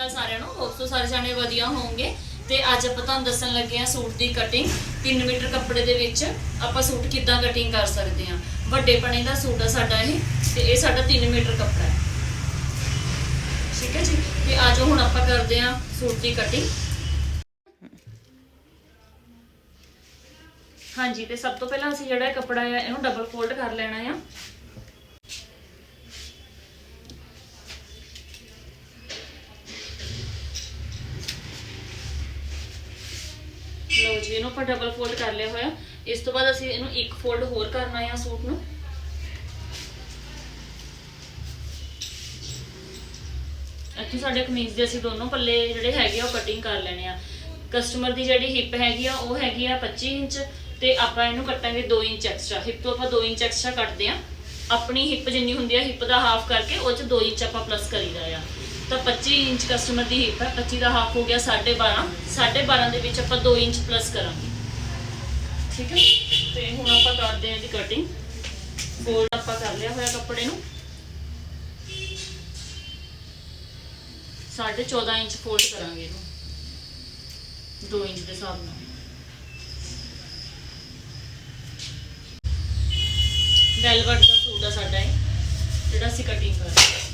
ਕੱਲ ਸਾਰਿਆਂ ਨੂੰ ਹੋਪ ਸੋ ਸਾਰੇ ਜਾਣੇ ਵਧੀਆ ਹੋਵੋਗੇ। ਤੇ ਅੱਜ ਆਪਾਂ ਤੁਹਾਨੂੰ ਦੱਸਣ ਲੱਗੇ ਆ ਸੂਟ ਦੀ ਕਟਿੰਗ 3 ਮੀਟਰ ਕੱਪੜੇ ਦੇ ਵਿੱਚ ਆਪਾਂ ਸੂਟ ਕਿੱਦਾਂ ਕਟਿੰਗ ਕਰ ਸਕਦੇ ਆ ਵੱਡੇ ਪਣੇ ਦਾ ਸੂਟ ਆ ਸਾਡਾ ਇਹ, ਤੇ ਇਹ ਸਾਡਾ 3 ਮੀਟਰ ਕੱਪੜਾ ਹੈ। ਠੀਕ ਹੈ ਜੀ? ਤੇ ਆਜੋ ਹੁਣ ਆਪਾਂ ਕਰਦੇ ਆ ਸੂਟ ਦੀ ਕਟਿੰਗ ਹਾਂਜੀ, ਤੇ ਸਭ ਤੋਂ ਪਹਿਲਾਂ ਅਸੀਂ ਜਿਹੜਾ ਕੱਪੜਾ ਆ, ਇਹਨੂੰ ਡਬਲ ਫੋਲਡ ਕਰ ਲੈਣਾ ਆ ਲਓ ਜੀ ਇਹਨੂੰ ਆਪਾਂ ਡਬਲ ਫੋਲਡ ਕਰ ਲਿਆ ਹੋਇਆ। ਇਸ ਤੋਂ ਬਾਅਦ ਅਸੀਂ ਇਹਨੂੰ ਇੱਕ ਫੋਲਡ ਹੋਰ ਕਰਨਾ ਆ ਸੂਟ ਨੂੰ। ਇੱਥੇ ਸਾਡੇ ਕਮੀਜ਼ ਦੇ ਅਸੀਂ ਦੋਨੋਂ ਪੱਲੇ ਜਿਹੜੇ ਹੈਗੇ ਆ, ਉਹ ਕਟਿੰਗ ਕਰ ਲੈਣੇ ਆ। ਕਸਟਮਰ ਦੀ ਜਿਹੜੀ ਹਿੱਪ ਹੈਗੀ ਆ, ਉਹ ਹੈਗੀ ਆ 25 ਇੰਚ ਤੇ ਆਪਾਂ ਇਹਨੂੰ ਕੱਟਾਂਗੇ 2 ਇੰਚ ਐਕਸਟਰਾ ਹਿੱਪ ਤੋਂ ਆਪਾਂ 2 ਇੰਚ ਐਕਸਟਰਾ ਕੱਟਦੇ ਆ। ਆਪਣੀ ਹਿੱਪ ਜਿੰਨੀ ਹੁੰਦੀ ਆ ਹਿੱਪ ਦਾ ਹਾਫ ਕਰਕੇ ਉਹ ਚ 2 ਇੰਚ ਆਪਾਂ ਪਲੱਸ ਕਰੀਦਾ ਆ। ਤਾਂ 25 ਇੰਚ ਕਸਟਮਰ ਦੀ ਹਿੱਪ ਹੈ 25 ਦਾ ਹਾਫ ਹੋ ਗਿਆ 12.5 12.5 ਦੇ ਵਿੱਚ ਆਪਾਂ 2 ਇੰਚ ਪਲੱਸ ਕਰਾਂਗੇ। ਠੀਕ ਹੈ? ਤੇ ਹੁਣ ਆਪਾਂ ਕਰਦੇ ਹਾਂ ਇਹਦੀ ਕਟਿੰਗ ਫੋਲਡ ਆਪਾਂ ਕਰ ਲਿਆ ਹੋਇਆ ਕੱਪੜੇ ਨੂੰ। 14.5 ਇੰਚ ਫੋਲਡ ਕਰਾਂਗੇ ਇਹਨੂੰ। 2 ਇੰਚ ਦੇ ਹਿਸਾਬ ਨਾਲ। ਵੈਲਵਟ ਦਾ ਸੂਟ ਆ ਸਾਡਾ ਇਹ, ਜਿਹੜਾ ਅਸੀਂ ਕਟਿੰਗ ਕਰਦੇ ਹਾਂ।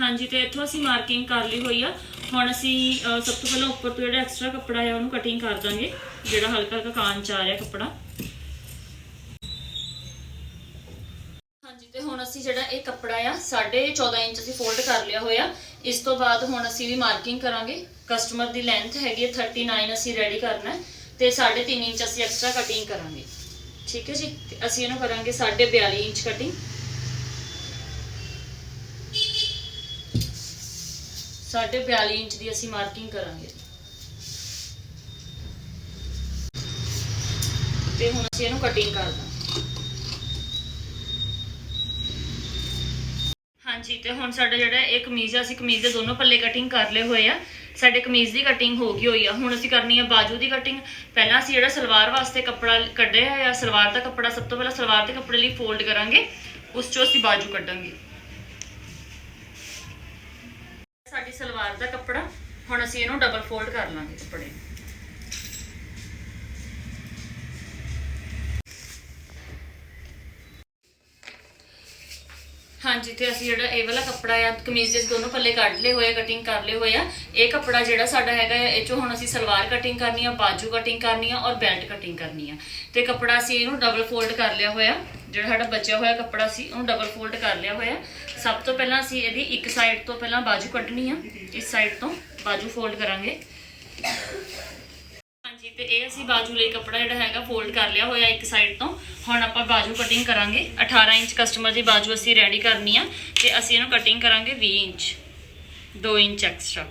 ਹਾਂਜੀ ਤੇ ਇੱਥੋਂ ਅਸੀਂ ਮਾਰਕਿੰਗ ਕਰ ਲਈ ਹੋਈ ਆ। ਹੁਣ ਅਸੀਂ ਅਹ, ਸਭ ਤੋਂ ਪਹਿਲਾਂ ਉੱਪਰ ਤੋਂ ਜਿਹੜਾ ਐਕਸਟਰਾ ਕੱਪੜਾ ਆ ਉਹਨੂੰ ਕਟਿੰਗ ਕਰ ਦਾਂਗੇ ਜਿਹੜਾ ਹਲਕਾ ਹਲਕਾ ਕਾਨ ਚ ਆ ਰਿਹਾ ਕੱਪੜਾ। ਹਾਂਜੀ ਤੇ ਹੁਣ ਅਸੀਂ ਜਿਹੜਾ ਇਹ ਕੱਪੜਾ ਆ 14.5 ਇੰਚ ਅਸੀਂ ਫੋਲਡ ਕਰ ਲਿਆ ਹੋਇਆ। ਇਸ ਤੋਂ ਬਾਅਦ ਹੁਣ ਅਸੀਂ ਵੀ ਮਾਰਕਿੰਗ ਕਰਾਂਗੇ। ਕਸਟਮਰ ਦੀ ਲੈਂਥ ਹੈਗੀ ਹੈ 39 ਅਸੀਂ ਰੈਡੀ ਕਰਨਾ ਹੈ। ਤੇ 3.5 ਇੰਚ ਅਸੀਂ ਐਕਸਟਰਾ ਕਟਿੰਗ ਕਰਾਂਗੇ। ਠੀਕ ਹੈ ਜੀ? ਤੇ ਅਸੀਂ ਇਹਨੂੰ ਕਰਾਂਗੇ 42 ਇੰਚ ਕਟਿੰਗ ਸਾਢੇ 42 ਇੰਚ ਦੀ ਅਸੀਂ ਮਾਰਕਿੰਗ ਕਰਾਂਗੇ ਤੇ ਹੁਣ ਅਸੀਂ ਇਹਨੂੰ ਕਟਿੰਗ ਕਰ ਦਾਂਗੇ। ਹਾਂਜੀ, ਤੇ ਹੁਣ ਸਾਡਾ ਜਿਹੜਾ ਇਹ ਕਮੀਜ਼ ਆ, ਅਸੀਂ ਕਮੀਜ਼ ਦੇ ਦੋਨੋਂ ਪੱਲੇ ਕਟਿੰਗ ਕਰ ਲਏ ਹੋਏ ਆ। ਸਾਡੇ ਕਮੀਜ਼ ਦੀ ਕਟਿੰਗ ਹੋ ਗਈ ਹੋਈ ਆ। ਹੁਣ ਅਸੀਂ ਕਰਨੀ ਆ ਬਾਜੂ ਦੀ ਕਟਿੰਗ ਪਹਿਲਾਂ ਅਸੀਂ ਜਿਹੜਾ ਸਲਵਾਰ ਵਾਸਤੇ ਕੱਪੜਾ ਕੱਢਿਆ ਆ ਸਲਵਾਰ ਦਾ ਕੱਪੜਾ, ਸਭ ਤੋਂ ਪਹਿਲਾਂ ਸਲਵਾਰ ਦੇ ਕੱਪੜੇ ਲਈ ਫੋਲਡ ਕਰਾਂਗੇ। ਉਸ ਚੋਂ ਅਸੀਂ ਬਾਜੂ ਕੱਢਾਂਗੇ। ਸਾਡੀ ਸਲਵਾਰ ਦਾ ਕੱਪੜਾ, ਹੁਣ ਅਸੀਂ ਇਹਨੂੰ ਡਬਲ ਫੋਲਡ ਕਰ ਲਾਂਗੇ ਕੱਪੜੇ ਹਾਂਜੀ, ਤੇ ਅਸੀਂ ਜਿਹੜਾ ਇਹ ਵਾਲਾ ਕੱਪੜਾ ਆ, ਕਮੀਜ਼ ਦੇ ਦੋਨੋਂ ਪੱਲੇ ਕੱਢ ਲਏ ਹੋਏ ਕਟਿੰਗ ਕਰ ਲਏ ਹੋਏ ਆ। ਇਹ ਕੱਪੜਾ ਜਿਹੜਾ ਸਾਡਾ ਹੈਗਾ ਇਹ ਚੋਂ ਹੁਣ ਅਸੀਂ ਸਲਵਾਰ ਕਟਿੰਗ ਕਰਨੀ ਆ, ਬਾਜੂ ਕਟਿੰਗ ਕਰਨੀ ਆ ਔਰ ਬੈਲਟ ਕਟਿੰਗ ਕਰਨੀ ਆ। ਤੇ ਕੱਪੜਾ ਅਸੀਂ ਇਹਨੂੰ ਡਬਲ ਫੋਲਡ ਕਰ ਲਿਆ ਹੋਇਆ। ਜਿਹੜਾ ਸਾਡਾ ਬਚਿਆ ਹੋਇਆ ਕੱਪੜਾ ਸੀ, ਉਹਨੂੰ ਡਬਲ ਫੋਲਡ ਕਰ ਲਿਆ ਹੋਇਆ। ਸਭ ਤੋਂ ਪਹਿਲਾਂ ਅਸੀਂ ਇਹਦੀ ਇੱਕ ਸਾਈਡ ਤੋਂ ਪਹਿਲਾਂ ਬਾਜੂ ਕੱਢਣੀ ਆ। ਇਸ ਸਾਈਡ ਤੋਂ ਬਾਜੂ ਫੋਲਡ ਕਰਾਂਗੇ। ਹਾਂਜੀ, ਤੇ ਇਹ ਅਸੀਂ ਬਾਜੂ ਲਈ ਕੱਪੜਾ ਜਿਹੜਾ ਹੈਗਾ ਫੋਲਡ ਕਰ ਲਿਆ ਹੋਇਆ ਇੱਕ ਸਾਈਡ ਤੋਂ। ਹੁਣ ਆਪਾਂ ਬਾਜੂ ਕਟਿੰਗ ਕਰਾਂਗੇ। 18 ਇੰਚ ਕਸਟਮਰ ਦੀ ਬਾਜੂ ਅਸੀਂ ਰੈਡੀ ਕਰਨੀ ਆ ਤੇ ਅਸੀਂ ਇਹਨੂੰ ਕਟਿੰਗ ਕਰਾਂਗੇ 20 ਇੰਚ। 2 ਇੰਚ ਐਕਸਟਰਾ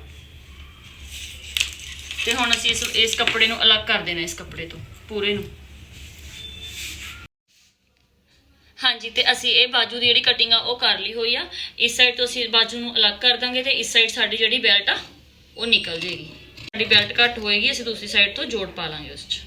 ਤੇ ਹੁਣ ਅਸੀਂ ਇਸ ਇਸ ਕੱਪੜੇ ਨੂੰ ਅਲੱਗ ਕਰ ਦੇਣਾ ਇਸ ਕੱਪੜੇ ਤੋਂ, ਪੂਰੇ ਨੂੰ। ਹਾਂਜੀ, ਤੇ ਅਸੀਂ ਇਹ ਬਾਜੂ ਦੀ ਜਿਹੜੀ ਕਟਿੰਗ ਆ, ਉਹ ਕਰ ਲਈ ਹੋਈ ਆ। ਇਸ ਸਾਈਡ ਤੋਂ ਅਸੀਂ ਬਾਜੂ ਨੂੰ ਅਲੱਗ ਕਰ ਦਾਂਗੇ ਤੇ ਇਸ ਸਾਈਡ ਸਾਡੀ ਜਿਹੜੀ ਬੈਲਟ ਆ, ਉਹ ਨਿਕਲ ਜੇਗੀ। ਸਾਡੀ ਬੈਲਟ ਘੱਟ ਹੋਏਗੀ, ਅਸੀਂ ਦੂਸਰੀ ਸਾਈਡ ਤੋਂ ਜੋੜ ਪਾ ਲਾਂਗੇ ਉਸ 'ਚ।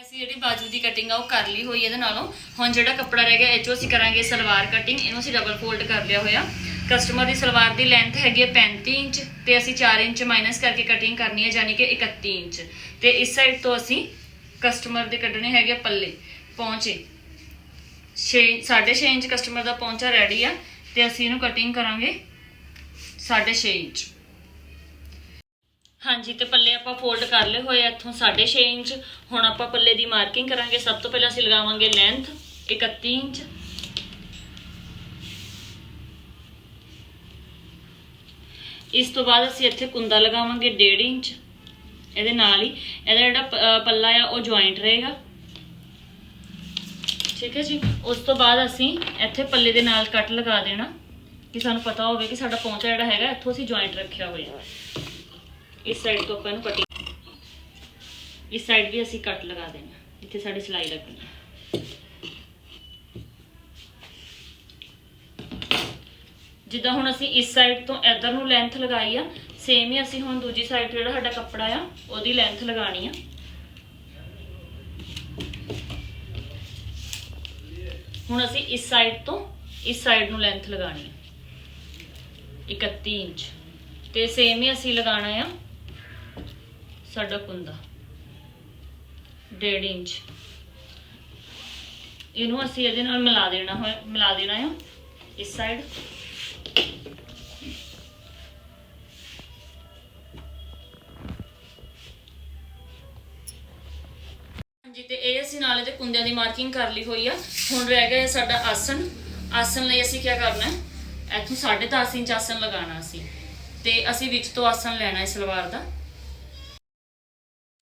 ਅਸੀਂ ਜਿਹੜੀ ਬਾਜੂ ਦੀ ਕਟਿੰਗ ਆ, ਉਹ ਕਰ ਲਈ ਹੋਈ ਇਹਦੇ ਨਾਲੋਂ। ਹੁਣ ਜਿਹੜਾ ਕੱਪੜਾ ਰਹਿ ਗਿਆ, ਇਹ 'ਚੋਂ ਅਸੀਂ ਕਰਾਂਗੇ ਸਲਵਾਰ ਕਟਿੰਗ ਇਹਨੂੰ ਅਸੀਂ ਡਬਲ ਫੋਲਡ ਕਰ ਲਿਆ ਹੋਇਆ। ਕਸਟਮਰ ਦੀ ਸਲਵਾਰ ਦੀ ਲੈਂਥ ਹੈਗੀ ਹੈ 35 ਇੰਚ ਤੇ ਅਸੀਂ 4 ਇੰਚ ਮਾਈਨਸ ਕਰਕੇ ਕਟਿੰਗ ਕਰਨੀ ਹੈ ਯਾਨੀ ਕਿ 31 ਇੰਚ। ਤੇ ਇਸ ਸਾਈਡ ਤੋਂ ਅਸੀਂ ਕਸਟਮਰ ਦੇ ਕੱਢਣੇ ਹੈਗੇ ਪੱਲੇ, ਪਹੁੰਚੇ। 6 6.5 ਇੰਚ ਕਸਟਮਰ ਦਾ ਪਹੁੰਚਾ ਰੈਡੀ ਆ, ਤੇ ਅਸੀਂ ਇਹਨੂੰ ਕਟਿੰਗ ਕਰਾਂਗੇ 6.5 ਇੰਚ। ਹਾਂਜੀ, ਤੇ ਪੱਲੇ ਆਪਾਂ ਫੋਲਡ ਕਰ ਲਏ ਹੋਏ ਆ ਇੱਥੋਂ 6.5 ਇੰਚ। ਹੁਣ ਆਪਾਂ ਪੱਲੇ ਦੀ ਮਾਰਕਿੰਗ ਕਰਾਂਗੇ। ਸਭ ਤੋਂ ਪਹਿਲਾਂ ਅਸੀਂ ਲਗਾਵਾਂਗੇ ਲੈਂਥ 31 ਇੰਚ। ਇਸ ਤੋਂ ਬਾਅਦ ਅਸੀਂ ਇੱਥੇ ਕੁੰਦਾ ਲਗਾਵਾਂਗੇ 1.5 ਇੰਚ। ਇਹਦੇ ਨਾਲ ਹੀ। ਇਹਦਾ ਜਿਹੜਾ ਪੱਲਾ ਆ, ਉਹ ਜੁਆਇੰਟ ਰਹੇਗਾ। ਠੀਕ ਹੈ ਜੀ? ਉਸ ਤੋਂ ਬਾਅਦ ਅਸੀਂ ਇੱਥੇ ਪੱਲੇ ਦੇ ਨਾਲ ਕੱਟ ਲਗਾ ਦੇਣਾ। ਕਿ ਸਾਨੂੰ ਪਤਾ ਹੋਵੇ ਕਿ ਸਾਡਾ ਪੌਂਚਾ ਜਿਹੜਾ ਹੈਗਾ, ਇੱਥੋਂ ਅਸੀਂ ਜੁਆਇੰਟ ਰੱਖਿਆ ਹੋਇਆ। ਇਸ ਸਾਈਡ ਤੋਂ ਆਪਾਂ ਇਹਨੂੰ ਕਟਿੰਗ ਇਸ ਸਾਈਡ ਵੀ ਅਸੀਂ ਕੱਟ ਲਗਾ ਦੇਣਾ। ਇੱਥੇ ਸਾਡੀ ਸਿਲਾਈ ਲੱਗਣੀ ਜਿੱਦਾਂ ਹੁਣ ਅਸੀਂ ਇਸ ਸਾਈਡ ਤੋਂ ਇੱਧਰ ਨੂੰ ਲੈਂਥ ਲਗਾਈ ਆ ਸੇਮ ਹੀ ਅਸੀਂ ਹੁਣ ਦੂਜੀ ਸਾਈਡ ਤੋਂ ਜਿਹੜਾ ਸਾਡਾ ਕੱਪੜਾ ਆ, ਉਹਦੀ ਲੈਂਥ ਲਗਾਣੀ ਆ। ਹੁਣ ਅਸੀਂ ਇਸ ਸਾਈਡ ਤੋਂ ਇਸ ਸਾਈਡ ਨੂੰ ਲੈਂਥ ਲਗਾਣੀ ਹੈ 31 ਇੰਚ। ਤੇ ਸੇਮ ਹੀ ਅਸੀਂ ਲਗਾਣਾ ਆ ਸਾਡਾ ਕੁੰਦਾ। 1.5 ਇੰਚ। ਇਹਨੂੰ ਅਸੀਂ ਇਹਦੇ ਨਾਲ ਮਿਲਾ ਦੇਣਾ ਹੋਇਆ ਮਿਲਾ ਦੇਣਾ ਆ ਇਸ ਸਾਈਡ ਹਾਂਜੀ, ਤੇ ਇਹ ਅਸੀਂ ਨਾਲੇ ਤੇ ਕੁੰਦਿਆਂ ਦੀ ਮਾਰਕਿੰਗ ਕਰ ਲਈ ਹੋਈ ਆ। ਹੁਣ ਰਹਿ ਗਿਆ ਸਾਡਾ ਆਸਨ ਆਸਨ ਲਈ ਅਸੀਂ ਕੀ ਕਰਨਾ ਹੈ? ਇੱਥੋਂ 10.5 ਇੰਚ ਆਸਨ ਲਗਾਉਣਾ ਅਸੀਂ। ਤੇ ਅਸੀਂ ਵਿੱਚ ਤੋਂ ਆਸਨ ਲੈਣਾ ਹੈ ਸਲਵਾਰ ਦਾ।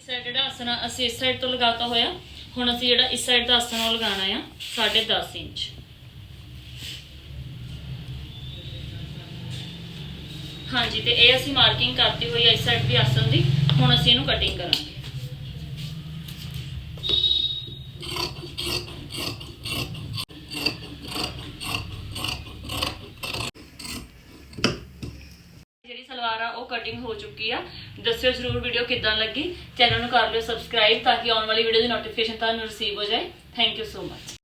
ਇਸ ਸਾਈਡ ਜਿਹੜਾ ਆਸਨ ਅਸੀਂ ਇਸ ਸਾਈਡ ਤੋਂ ਲਗਾਤਾ ਹੋਇਆ। ਹੁਣ ਅਸੀਂ ਜਿਹੜਾ ਇਸ ਸਾਈਡ ਦਾ ਆਸਨ ਉਹ ਲਗਾਉਣਾ ਆ 10.5 ਇੰਚ। ਹਾਂਜੀ, ਤੇ ਇਹ ਅਸੀਂ ਮਾਰਕਿੰਗ ਕਰਤੀ ਹੋਈ ਆ ਇਸ ਸਾਈਡ ਦੀ ਆਸਨ ਦੀ। ਹੁਣ ਅਸੀਂ ਇਹਨੂੰ ਕਟਿੰਗ ਕਰਾਂਗੇ ਜਿਹੜੀ ਸਲਵਾਰ ਆ ਉਹ ਕਟਿੰਗ ਹੋ ਚੁੱਕੀ ਆ। ਦੱਸਿਓ ਜ਼ਰੂਰ ਵੀਡੀਓ ਕਿੱਦਾਂ ਲੱਗੀ। ਚੈਨਲ ਨੂੰ ਕਰ ਲਿਓ ਸਬਸਕ੍ਰਾਈਬ ਤਾਂ ਕਿ ਆਉਣ ਵਾਲੀ ਵੀਡੀਓ ਦੀ ਨੋਟੀਫਿਕੇਸ਼ਨ ਤੁਹਾਨੂੰ ਰਿਸੀਵ ਹੋ ਜਾਏ। Thank you so much